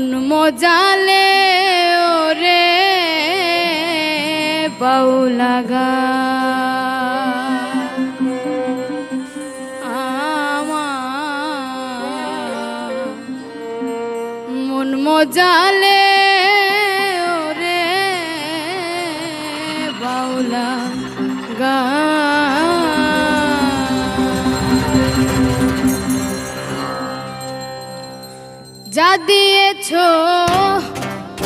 মন মজালে ওরে বাউলাগা মন মজালে ওরে বাউলা গা যা দিয়েছ,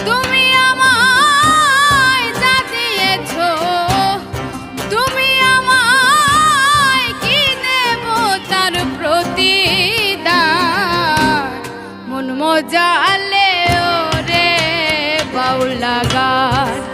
তুমি আমায় যা দিয়েছ, তুমি আমায় কি দেব তার প্রতিদান? মন মজালে ওরে বাউলা গান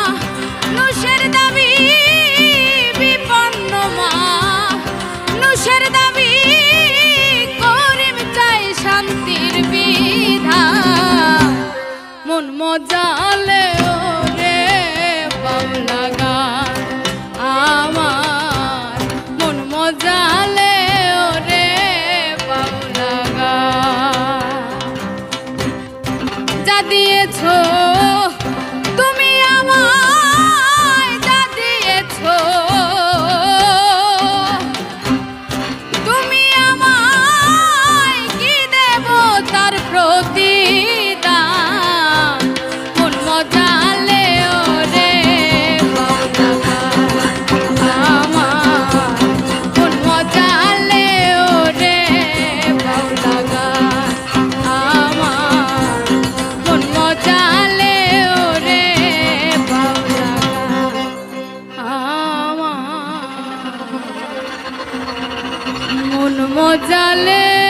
মন মজালে রে বাউলা গান আমার মন মজালে রে বাউলা গান যা দিয়েছ মজালে